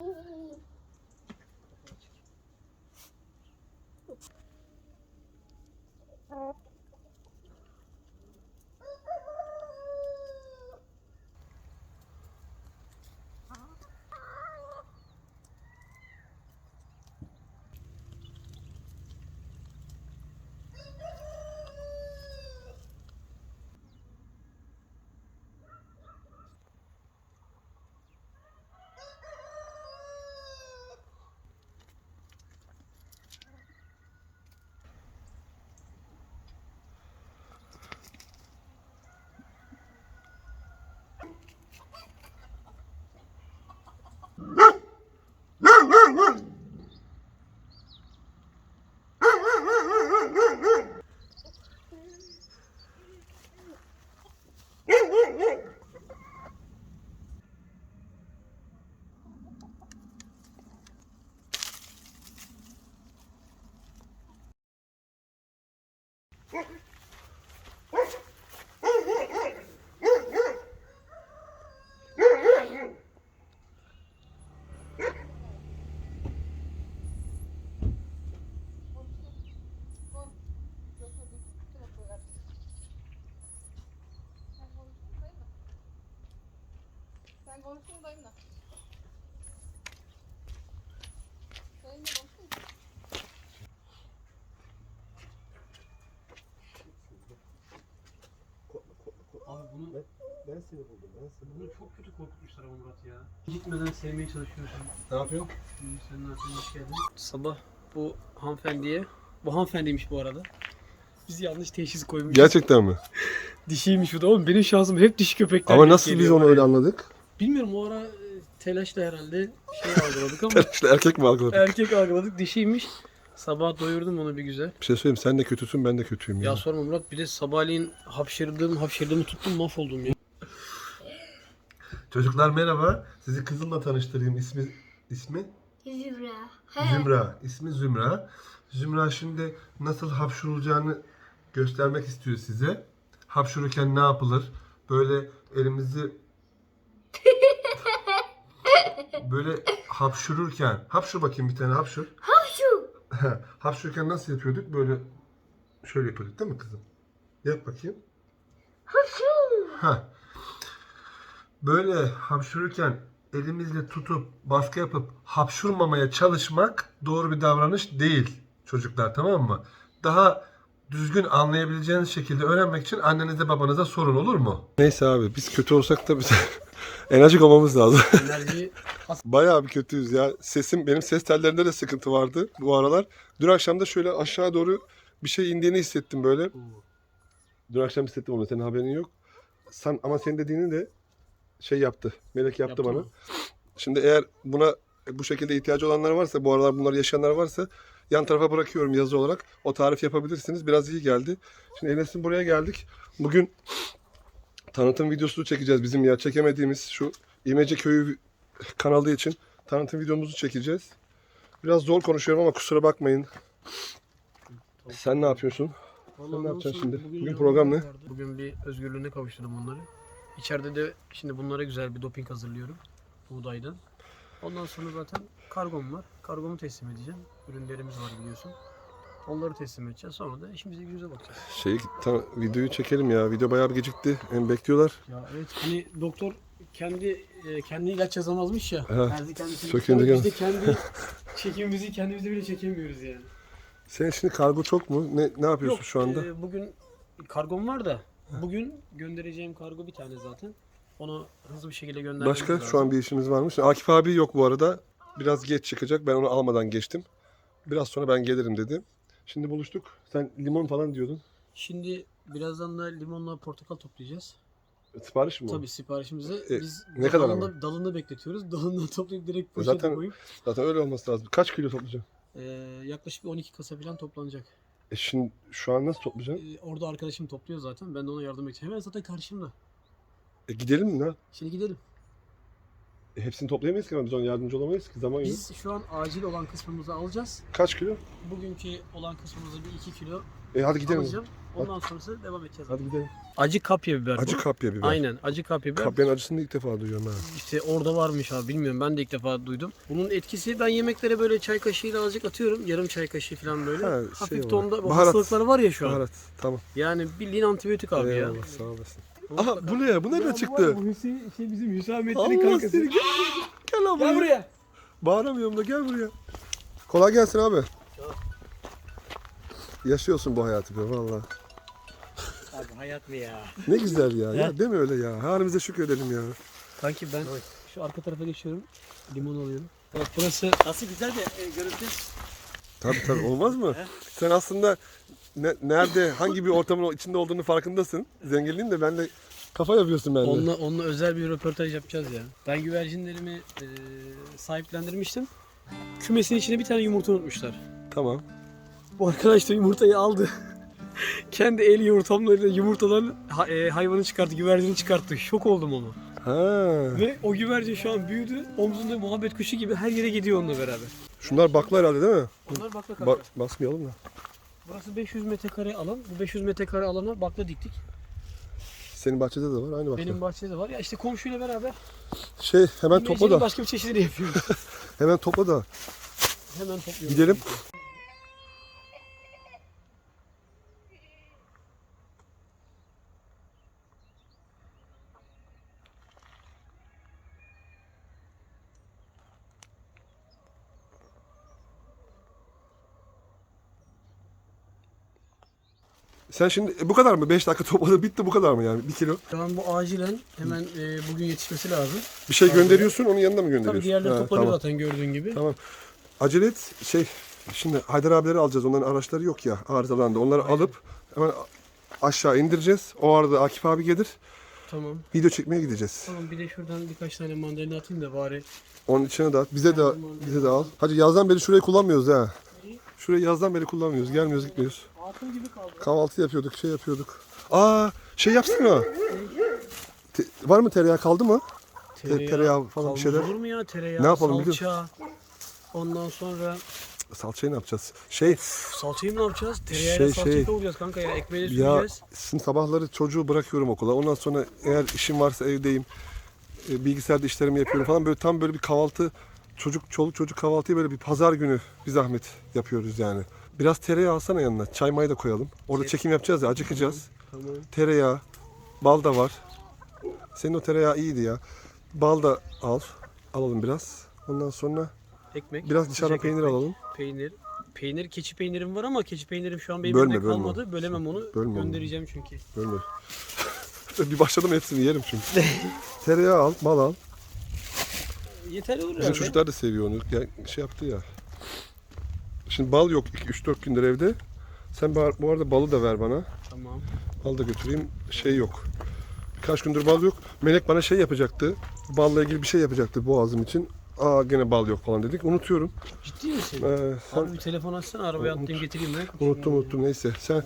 Ooh. Sen konuştun dayımla. Dayımla konuştun. Abi bunu, Ben seni buldum. Ben seni bunu çok kötü korkutmuşlar ama Murat ya. Gitmeden sevmeye çalışıyorsun. Ne yapıyorsun? İyi, Sen ne yapıyorsun? Hoş geldin. Sabah bu hanımefendiye, bu hanımefendiymiş bu arada. Biz yanlış teşhis koymuşuz. Gerçekten mi? Dişiymiş bu da oğlum. Benim şansım hep dişi köpekler. Ama denk nasıl biz geliyor onu öyle anladık? Bilmiyorum o ara e, telaşla herhalde şey algıladık ama İşte erkek mi algıladık? erkek algıladık dişiymiş. Sabah doyurdum onu bir güzel. Bir şey söyleyeyim sen de kötüsün ben de kötüyüm ya. Ya sorma Murat bir de sabahleyin hapşırdım hapşırdığımı tuttum mahvoldum ya. Çocuklar merhaba. Sizi kızımla tanıştırayım. İsmi ismi Zümra. Zümra. İsmi Zümra. Zümra şimdi nasıl hapşurulacağını göstermek istiyor size. Hapşururken ne yapılır? Böyle elimizi böyle hapşururken hapşur bakayım bir tane hapşur. Hapşu. Hapşururken nasıl yapıyorduk? Böyle şöyle yapıyorduk değil mi kızım? Yap bakayım. Hapşu. Ha. Böyle hapşururken elimizle tutup baskı yapıp hapşurmamaya çalışmak doğru bir davranış değil çocuklar tamam mı? Daha düzgün anlayabileceğiniz şekilde öğrenmek için annenize babanıza sorun olur mu? Neyse abi biz kötü olsak da biz enerjik olmamız lazım. Enerji Bayağı bir kötüyüz ya. Sesim benim ses tellerinde de sıkıntı vardı bu aralar. Dün akşam da şöyle aşağı doğru bir şey indiğini hissettim böyle. Dün akşam hissettim onu. Senin haberin yok. Sen ama senin dediğini de şey yaptı. Melek yaptı, Yaptı bana. mı? Şimdi eğer buna bu şekilde ihtiyacı olanlar varsa, bu aralar bunları yaşayanlar varsa yan tarafa bırakıyorum yazı olarak. O tarif yapabilirsiniz. Biraz iyi geldi. Şimdi Enes'in buraya geldik. Bugün tanıtım videosu çekeceğiz. Bizim ya çekemediğimiz şu İmece Köyü kanalı için tanıtım videomuzu çekeceğiz. Biraz zor konuşuyorum ama kusura bakmayın. Sen ne yapıyorsun? Vallahi ne yapacaksın şimdi? Bugün program ne? Bugün bir özgürlüğüne kavuşturdum onları. İçeride de şimdi bunlara güzel bir doping hazırlıyorum. Buğdaydan. Ondan sonra zaten kargom var. Kargomu teslim edeceğim. Ürünlerimiz var biliyorsun. Onları teslim edeceğiz. Sonra da işimize gücümüze bakacağız. Şey, ta- videoyu çekelim ya. Video bayağı bir gecikti. Hem bekliyorlar. Ya evet hani doktor kendi e, kendi ilaç yazamazmış ya. Ha, Kendi kendisini söküldü tutar. Biz de kendi çekimimizi kendimize bile çekemiyoruz yani. Senin şimdi kargo çok mu? Ne ne yapıyorsun Yok, şu anda? e, bugün kargom var da bugün göndereceğim kargo bir tane zaten. Onu hızlı bir şekilde göndermemiz Başka lazım. şu an bir işimiz varmış. Akif abi yok bu arada. Biraz geç çıkacak. Ben onu almadan geçtim. Biraz sonra ben gelirim dedi. Şimdi buluştuk. Sen limon falan diyordun. Şimdi birazdan da limonla portakal toplayacağız. Sipariş mi o? Tabii siparişimizi E, biz ne kadar dalında, dalında bekletiyoruz. Dalında toplayıp direkt poşete Zaten- koyup Zaten öyle olması lazım. Kaç kilo toplayacaksın? e, yaklaşık bir 12 kasa falan toplanacak. E şimdi şu an nasıl toplayacaksın? E, orada arkadaşım topluyor zaten. Ben de ona yardım edeceğim. Hemen zaten karşımda. E gidelim mi? Ne? Şimdi gidelim. Hepsini toplayamayız ki ama biz ona yardımcı olamayız ki. Zaman yok. Biz şu an acil olan kısmımızı alacağız. Kaç kilo? Bugünkü olan kısmımızı bir 2 kilo E hadi gidelim. alacağım. Ondan sonrası devam edeceğiz. Hadi gidelim. Acı kapya biber. bu. Acı kapya biber. Aynen acı kapya biber. Kapyanın acısını ilk defa duyuyorum ha. İşte orada varmış abi bilmiyorum ben de ilk defa duydum. Bunun etkisi ben yemeklere böyle çay kaşığıyla azıcık atıyorum. Yarım çay kaşığı falan böyle. Ha, şey Hafif olarak. tonda bu Baharat. hastalıklar var ya şu an. Baharat. Tamam. Yani bildiğin antibiyotik abi ya. Eyvallah sağ olasın. Aha bu ne ya? Bu nereden çıktı? Bu Hüseyin şey bizim Hüsamettin'in Allah kankası. seni gel. Gel lan Gel buraya. buraya. Bağıramıyorum da gel buraya. Kolay gelsin abi. Yaşıyorsun bu hayatı be valla. Abi hayat mı ya? Ne güzel ya. ya değil mi öyle ya? Halimize şükredelim ya. Kanki ben şu arka tarafa geçiyorum. Limon alıyorum. Evet burası nasıl güzel bir e, görüntü. Tabii tabii olmaz mı? Sen aslında ne- nerede, hangi bir ortamın içinde olduğunu farkındasın. Zenginliğin de ben de kafa yapıyorsun bende. Onunla, onunla özel bir röportaj yapacağız ya. Ben güvercinlerimi e, sahiplendirmiştim. Kümesin içine bir tane yumurta unutmuşlar. Tamam. Bu arkadaş da yumurtayı aldı. Kendi el yumurtamlarıyla yumurtadan ha- e, hayvanı çıkarttı, güvercini çıkarttı. Şok oldum ama. Ha. Ve o güvercin şu an büyüdü. Omzunda muhabbet kuşu gibi her yere gidiyor onunla beraber. Şunlar bakla herhalde değil mi? Onlar bakla Ba- kanka. basmayalım da. Burası 500 metrekare alan. Bu 500 metrekare alana bakla diktik. Senin bahçede de var aynı bakla. Benim bahçede de var. Ya işte komşuyla beraber Şey hemen topla da. başka bir çeşidini yapıyoruz. Hemen topla da. Hemen topluyoruz. Gidelim. Sen şimdi e, bu kadar mı? 5 dakika topladı bitti bu kadar mı yani? 1 kilo. Şu an bu acilen hemen e, bugün yetişmesi lazım. Bir şey gönderiyorsun onun yanına mı gönderiyorsun? Tabii diğerleri Ha, toplanıyor tamam. zaten gördüğün gibi. Tamam. Acele et. Şey şimdi Haydar abileri alacağız. Onların araçları yok ya arızalandı. Onları alıp hemen aşağı indireceğiz. O arada Akif abi gelir. Tamam. Video çekmeye gideceğiz. Tamam bir de şuradan birkaç tane mandalina atayım da bari. Onun içine de at. Bize de bize de al. Hacı yazdan beri şurayı kullanmıyoruz ha. Şurayı yazdan beri kullanmıyoruz. Gelmiyoruz gitmiyoruz. Altın gibi kaldı. Kahvaltı yapıyorduk, şey yapıyorduk. Aa, şey yapsana. Te- var mı tereyağı kaldı mı? Te- tereyağı falan bir şeyler. Olur mu ya tereyağı, Ne yapalım biliyor salça. Ondan sonra Salçayı ne yapacağız? Şey, salçayı mı ne yapacağız? Tereyağıyla Şey, salçayı şey. kavuracağız kanka ya. Ekmeğiyle ya süreceğiz. sizin sabahları çocuğu bırakıyorum okula. Ondan sonra eğer işim varsa evdeyim. e, Bilgisayarda işlerimi yapıyorum falan. Böyle tam böyle bir kahvaltı çocuk çoluk çocuk kahvaltıyı böyle bir pazar günü bir zahmet yapıyoruz yani. Biraz tereyağı alsana yanına. Çay mayı da koyalım. Orada Şey- çekim yapacağız ya acıkacağız. Tamam. Tereyağı, bal da var. Senin o tereyağı iyiydi ya. Bal da al. Alalım biraz. Ondan sonra Ekmek. biraz dışarıdan sıcak peynir ekmek, alalım. Peynir. Peynir, keçi peynirim var ama keçi peynirim şu an benim Bölme, elimde bölme. kalmadı. Bölemem onu. Bölme onu. Göndereceğim çünkü. Bölme. bir başladım hepsini yerim çünkü. Tereyağı al, bal al. Yeterli olur Bizim herhalde. çocuklar da seviyor onu. Ya, şey yaptı ya. Şimdi bal yok 3-4 gündür evde. Sen bu arada balı da ver bana. Tamam. Bal da götüreyim. Şey yok. Birkaç gündür bal yok. Melek bana şey yapacaktı. Balla ilgili bir şey yapacaktı boğazım için. Aa gene bal yok falan dedik. Unutuyorum. Ciddi misin? Ee, sen Abi bir telefon açsana arabaya Unut- atlayayım getireyim ben. unuttum unuttum neyse. Sen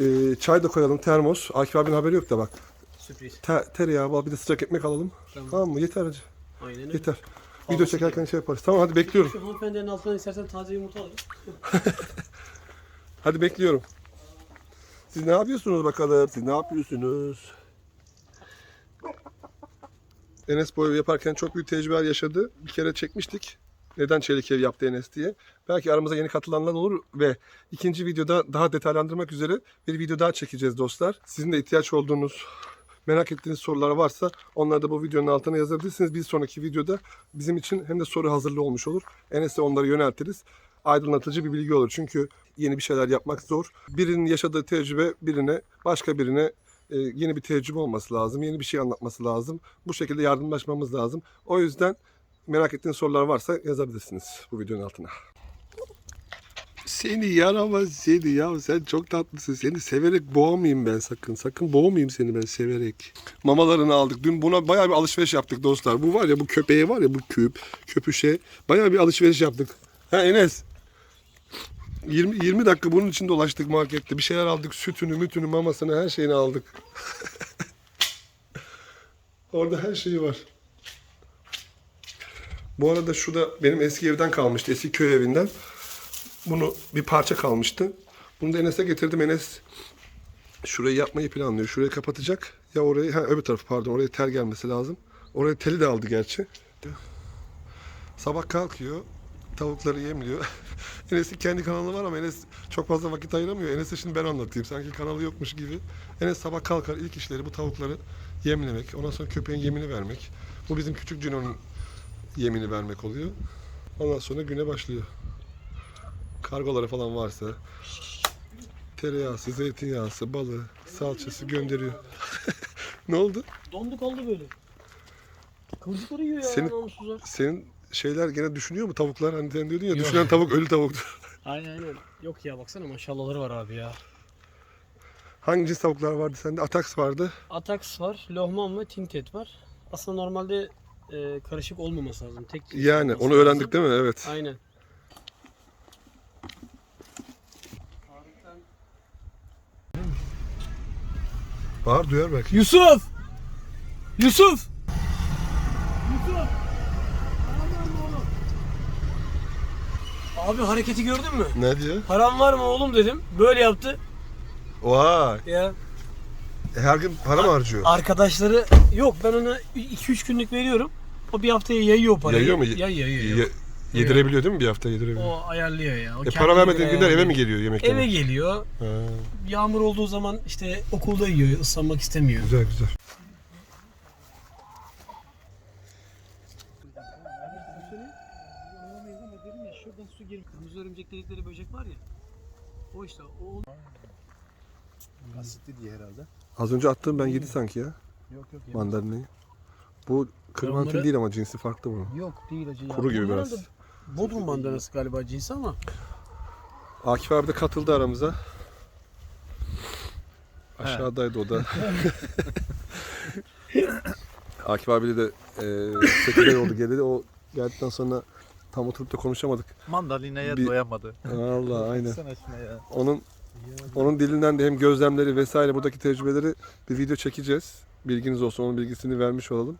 e, çay da koyalım termos. Akif abinin haberi yok da bak. Sürpriz. Te, tereyağı bal bir de sıcak ekmek alalım. Tamam. Tamam mı? Yeter hacı. Aynen öyle. Yeter. Video çekerken şey yaparız. Tamam hadi bekliyorum. Şu hanımefendinin altından istersen taze yumurta alırım. Hadi bekliyorum. Siz ne yapıyorsunuz bakalım? Siz ne yapıyorsunuz? Enes bu evi yaparken çok büyük tecrübeler yaşadı. Bir kere çekmiştik. Neden çelik ev yaptı Enes diye. Belki aramıza yeni katılanlar olur ve ikinci videoda daha detaylandırmak üzere bir video daha çekeceğiz dostlar. Sizin de ihtiyaç olduğunuz, merak ettiğiniz sorular varsa onları da bu videonun altına yazabilirsiniz. Bir sonraki videoda bizim için hem de soru hazırlığı olmuş olur. Enes'e onları yöneltiriz. Aydınlatıcı bir bilgi olur. Çünkü yeni bir şeyler yapmak zor. Birinin yaşadığı tecrübe birine, başka birine e, yeni bir tecrübe olması lazım. Yeni bir şey anlatması lazım. Bu şekilde yardımlaşmamız lazım. O yüzden merak ettiğiniz sorular varsa yazabilirsiniz bu videonun altına. Seni yaramaz seni ya sen çok tatlısın. Seni severek boğamayayım ben sakın. Sakın boğamayayım seni ben severek. Mamalarını aldık. Dün buna bayağı bir alışveriş yaptık dostlar. Bu var ya bu köpeğe var ya bu küp, köpüşe bayağı bir alışveriş yaptık. Ha Enes. 20, 20 dakika bunun için dolaştık markette. Bir şeyler aldık. Sütünü, mütünü, mamasını her şeyini aldık. Orada her şeyi var. Bu arada şu da benim eski evden kalmıştı. Eski köy evinden. Bunu bir parça kalmıştı. Bunu da Enes'e getirdim. Enes şurayı yapmayı planlıyor. Şurayı kapatacak. Ya orayı, ha öbür tarafı pardon. Oraya tel gelmesi lazım. Oraya teli de aldı gerçi. Sabah kalkıyor. Tavukları yemliyor. Enes'in kendi kanalı var ama Enes çok fazla vakit ayıramıyor. Enes'e şimdi ben anlatayım. Sanki kanalı yokmuş gibi. Enes sabah kalkar ilk işleri bu tavukları yemlemek. Ondan sonra köpeğin yemini vermek. Bu bizim küçük Cino'nun yemini vermek oluyor. Ondan sonra güne başlıyor. Kargoları falan varsa tereyağısı, zeytinyağısı, balı, salçası gönderiyor. ne oldu? Dondu kaldı böyle. Kıvırcıkları yiyor ya Senin- namussuzlar. Senin şeyler gene düşünüyor mu tavuklar? Hani sen diyordun ya Yok. düşünen tavuk ölü tavuktur. Aynen öyle. Yok ya baksana maşallahları var abi ya. Hangi cins tavuklar vardı sende? Atax vardı. Atax var, Lohman ve Tinted var. Aslında normalde e, karışık olmaması lazım. Tek Yani olması onu öğrendik lazım. değil mi? Evet. Aynen. Bağır duyar belki. Yusuf! Yusuf! Abi hareketi gördün mü? Ne diyor? Param var mı oğlum dedim. Böyle yaptı. Vay. Ya E, Her gün para mı harcıyor? arkadaşları yok ben ona 2-3 günlük veriyorum. O bir haftaya yayıyor o parayı. Yayıyor mu? Yayıyor, yayıyor. Ye- yedirebiliyor değil mi bir hafta yedirebiliyor? O ayarlıyor ya. O E, kendi para vermediğin göre günler eve mi geliyor yemekten? Eve geliyor. Ha, Yağmur olduğu zaman işte okulda yiyor, ıslanmak istemiyor. güzel güzel. Şuradan su geliyor. Kırmızı örümcek böcek var ya. O işte o Asitli diye herhalde. Az önce attığım ben yedi sanki ya Yok yok. mandalinayı. Bu kırmantul onları- değil ama cinsi farklı bunun. Yok değil acı ya. Kuru gibi Bunlar biraz. da Bodrum mandanası galiba cinsi ama. Akif abi de katıldı aramıza. Aşağıdaydı o da. Akif abiyle de e, 8 ay oldu geleli. O geldikten sonra tam oturup da konuşamadık. Mandalina'ya Bir- doyamadı. Allah aynen. Baksana şuna ya. Onun onun dilinden de hem gözlemleri vesaire buradaki tecrübeleri bir video çekeceğiz. Bilginiz olsun onun bilgisini vermiş olalım.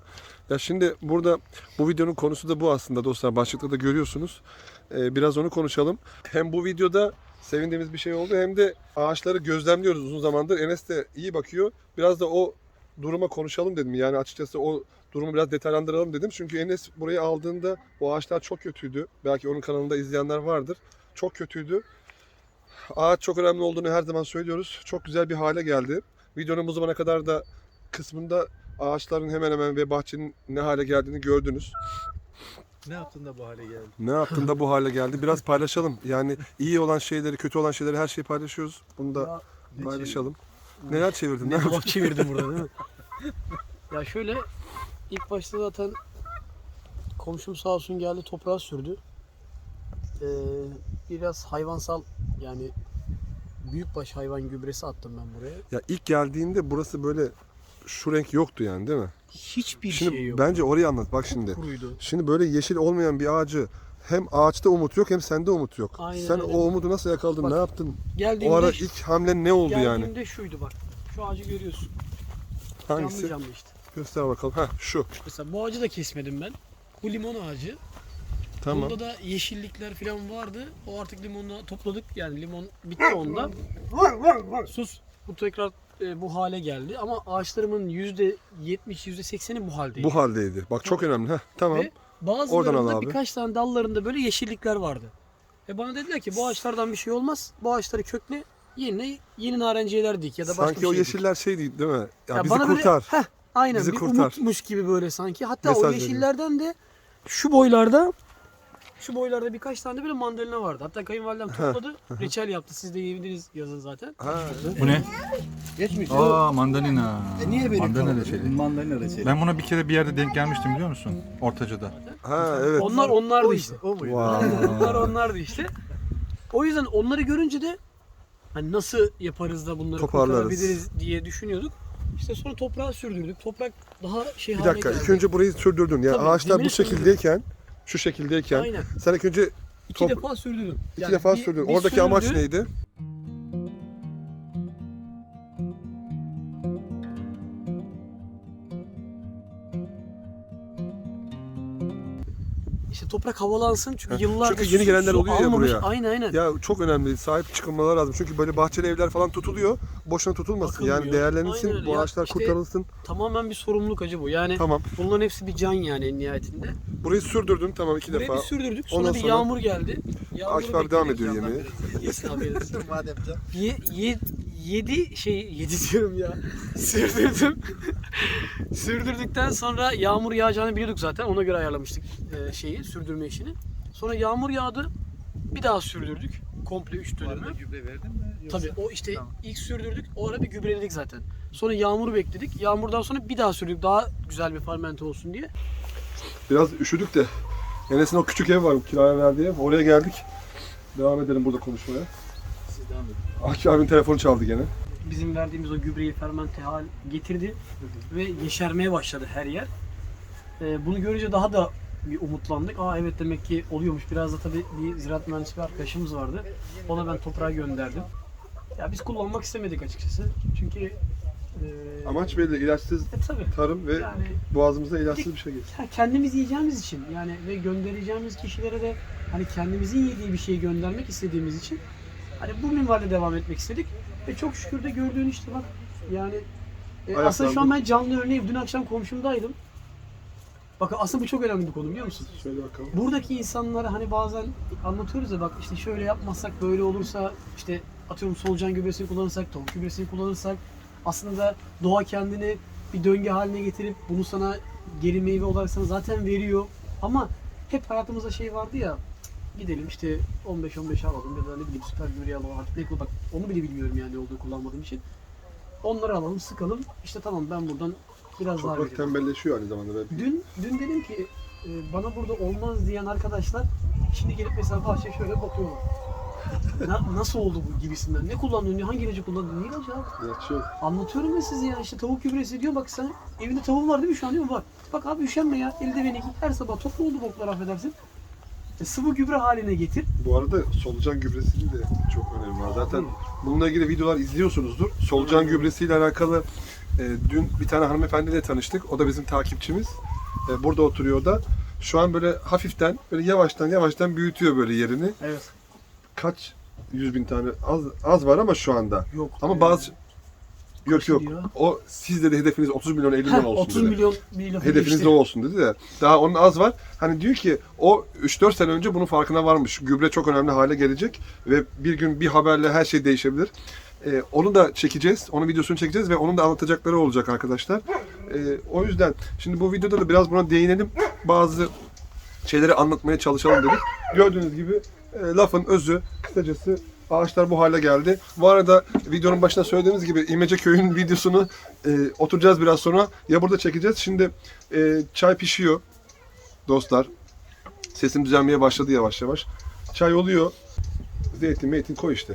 Ya şimdi burada bu videonun konusu da bu aslında dostlar. Başlıkta da görüyorsunuz. Ee, biraz onu konuşalım. Hem bu videoda sevindiğimiz bir şey oldu hem de ağaçları gözlemliyoruz uzun zamandır. Enes de iyi bakıyor. Biraz da o duruma konuşalım dedim. Yani açıkçası o durumu biraz detaylandıralım dedim. Çünkü Enes burayı aldığında o ağaçlar çok kötüydü. Belki onun kanalında izleyenler vardır. Çok kötüydü. Ağaç çok önemli olduğunu her zaman söylüyoruz. Çok güzel bir hale geldi. Videonun bu zamana kadar da kısmında ağaçların hemen hemen ve bahçenin ne hale geldiğini gördünüz. Ne yaptın da bu hale geldi? Ne yaptın da bu hale geldi? Biraz paylaşalım. Yani iyi olan şeyleri, kötü olan şeyleri her şeyi paylaşıyoruz. Bunu da paylaşalım. Neler çevirdin? Ne Ne yaptın? çevirdim burada değil mi? ya şöyle ilk başta zaten komşum sağ olsun geldi toprağa sürdü. Ee, biraz hayvansal yani büyükbaş hayvan gübresi attım ben buraya. Ya ilk geldiğinde burası böyle şu renk yoktu yani değil mi? Hiçbir Şimdi şey yok. bence orayı anlat bak şimdi. Kuruydu. Şimdi böyle yeşil olmayan bir ağacı hem ağaçta umut yok hem sende umut yok. Aynen Sen öyle. o umudu nasıl yakaladın? Bak, ne yaptın? Geldiğimde, O ara ilk hamlen ne oldu yani? geldiğimde şuydu bak. Şu ağacı görüyorsun. Hangisi? Canlı canlı işte. Göster bakalım. Ha şu. Mesela bu ağacı da kesmedim ben. Bu limon ağacı. Tamam. Bunda da yeşillikler falan vardı. O artık limonla topladık. Yani limon bitti onda. Sus. Bu tekrar e, bu hale geldi. Ama ağaçlarımın %70, %80'i bu haldeydi. Bu haldeydi. Bak çok önemli. Heh, tamam. Ve bazılarında birkaç tane dallarında böyle yeşillikler vardı. Ve bana dediler ki bu ağaçlardan bir şey olmaz. Bu ağaçları kökle yeni yeni narenciyeler dik ya da başka Sanki bir o şey dik. yeşiller şey değil değil mi? Ya, Ya bizi bana böyle- kurtar. heh, aynen Bizi bir kurtar. umutmuş gibi böyle sanki. Hatta Mesaj o veriyor. yeşillerden de şu boylarda şu boylarda birkaç tane de böyle mandalina vardı. Hatta kayınvalidem topladı. reçel yaptı. Siz de yiyebiliriz yazın zaten. Ha, Bu ne? Geçmiş. Aa mandalina. E niye benim Mandalina reçeli. Mandalina reçeli. Ben buna bir kere bir yerde denk gelmiştim biliyor musun? Ortaca'da. ha evet. Onlar onlardı işte. O muydu? Vay. Onlar onlardı işte. O yüzden onları görünce de hani nasıl yaparız da bunları Toparlarız. kurtarabiliriz diye düşünüyorduk. İşte sonra toprağa sürdürdük. Toprak daha şey Bir dakika. geldi. İlk önce burayı sürdürdün. Yani Tabii, ağaçlar bu zemini şekildeyken, şu şekildeyken Aynen. sen ilk önce İki top- defa sürdürdüm. iki Yani defa bir- sürdün. bir Oradaki amaç sürdü, neydi? İşte toprak havalansın çünkü Ha, yıllardır çünkü yeni gelenler su oluyor ya almamış. buraya. Aynen aynen. Ya çok önemli. Sahip çıkılmaları lazım. Çünkü böyle bahçeli evler falan tutuluyor. Boşuna tutulmasın. Yani Bakılmıyor. değerlenilsin. Aynen Bu ya. ağaçlar İşte- kurtarılsın. Tamamen bir sorumluluk acı bu. Yani Tamam. bunların hepsi bir can yani en nihayetinde. Burayı sürdürdün tamam iki Buraya defa. bir sürdürdük. Sonra Ondan bir sonra- yağmur geldi. Yağmuru Akif abi devam ediyor yemeğe. Yesin abi yesin. Madem can. Ye, ye, yedi şey yedi diyorum ya. Sürdürdüm. Sürdürdükten sonra yağmur yağacağını biliyorduk zaten. Ona göre ayarlamıştık e, şeyi, sürdürme işini. Sonra yağmur yağdı. Bir daha sürdürdük. Komple 3 Bu arada dönümü. gübre verdin mi? Yoksa... Tabii o işte Tamam. ilk sürdürdük. O ara bir gübreledik zaten. Sonra yağmuru bekledik. Yağmurdan sonra bir daha sürdük. Daha güzel bir fermente olsun diye. Biraz üşüdük de. Enes'in o küçük ev var kiraya verdiği ev. Oraya geldik. Devam edelim burada konuşmaya. Siz devam edin. Akif abinin telefonu çaldı gene. Bizim verdiğimiz o gübreyi fermente hal getirdi ve yeşermeye başladı her yer. Ee, bunu görünce daha da bir umutlandık. Aa evet demek ki oluyormuş. Biraz da tabii bir ziraat mühendisi bir arkadaşımız vardı. Ona ben toprağa gönderdim. Ya biz kullanmak istemedik açıkçası. Çünkü e, Amaç belli. ilaçsız e, tabii. tarım ve Yani boğazımıza ilaçsız bir şey geçsin. ya kendimiz yiyeceğimiz için yani ve göndereceğimiz kişilere de hani kendimizin yediği bir şeyi göndermek istediğimiz için hani bu minvalde devam etmek istedik ve çok şükür de gördüğün işte bak yani e, Ayaklandı. aslında şu an ben canlı örneğim dün akşam komşumdaydım. Bakın aslında bu çok önemli bir konu biliyor musun? Söyle bakalım. Buradaki insanlara hani bazen anlatıyoruz ya bak işte şöyle yapmazsak böyle olursa işte atıyorum solucan gübresini kullanırsak, tavuk gübresini kullanırsak aslında doğa kendini bir döngü haline getirip bunu sana geri meyve olarak sana zaten veriyor. Ama hep hayatımızda şey vardı ya "Cık, gidelim işte 15-15 alalım ya da ne bileyim süper gübreyi alalım artık ne bak onu bile bilmiyorum yani ne olduğunu kullanmadığım için. Onları alalım sıkalım işte tamam ben buradan biraz daha Toprak tembelleşiyor aynı zamanda. Ben Dün dün dedim ki e, bana burada olmaz diyen arkadaşlar şimdi gelip mesela bahçeye şöyle bakıyorlar. Na- nasıl oldu bu gibisinden? Ne kullandın hangi ilacı kullandın? Ne ilacı abi? yok. Anlatıyorum ya size ya işte tavuk gübresi diyor bak sen evinde tavuğun var değil mi şu an diyor bak. Bak abi üşenme ya elde beni her sabah toplu oldu boklar affedersin. Sıvı gübre haline getir. Bu arada solucan gübresinin de çok önemi var. Zaten bununla ilgili videolar izliyorsunuzdur. Solucan gübresiyle alakalı e, dün bir tane hanımefendiyle tanıştık. O da bizim takipçimiz. E, burada oturuyor da. Şu an böyle hafiften, böyle yavaştan yavaştan büyütüyor böyle yerini. Evet. Kaç yüz bin tane az az var ama şu anda. Yok. Ama e, bazı yok yok. diyor? O sizde de hedefiniz 30 milyon 50 milyon olsun 30 dedi. milyon lafı Hedefiniz de o olsun dedi de. Daha onun az var. Hani diyor ki o 3-4 sene önce bunun farkına varmış. Gübre çok önemli hale gelecek ve bir gün bir haberle her şey değişebilir. Ee, onu da çekeceğiz. Onun videosunu çekeceğiz ve onun da anlatacakları olacak arkadaşlar. Ee, o yüzden şimdi bu videoda da biraz buna değinelim. Bazı şeyleri anlatmaya çalışalım dedik. Gördüğünüz gibi e, lafın özü kısacası ağaçlar bu hale geldi. Bu arada videonun başında söylediğimiz gibi İmece Köyü'nün videosunu e, oturacağız biraz sonra. Ya burada çekeceğiz. Şimdi e, çay pişiyor dostlar. Sesim düzelmeye başladı yavaş yavaş. Çay oluyor. Zeytin, meytin koy işte.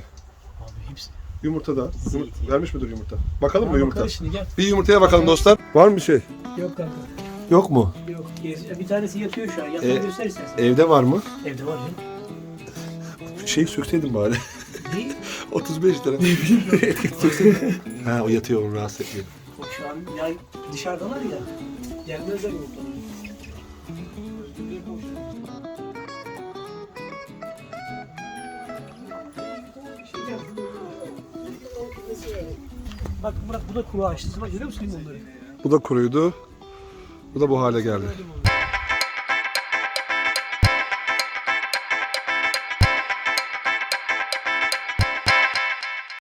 Abi hepsi. Yumurta da. Yum- Zeytin. vermiş midir yumurta? Bakalım mı yumurta? şimdi gel. Bir yumurtaya bakalım dostlar. Var mı bir şey? Yok kanka. Yok mu? Yok. gez- Bir tanesi yatıyor şu an. Yatağı E, göster istersen. Evde var mı? Evde var ya. Şey sökseydim bari. Ne? 35 lira. ha o yatıyor onu rahatsız etmiyor. Şu an ya dışarıdalar ya. Gelmezler yumurtaları. Bak Murat bu da kuru ağaçlısı. Bak görüyor musun onları? Bu da kuruydu. Bu da bu hale geldi.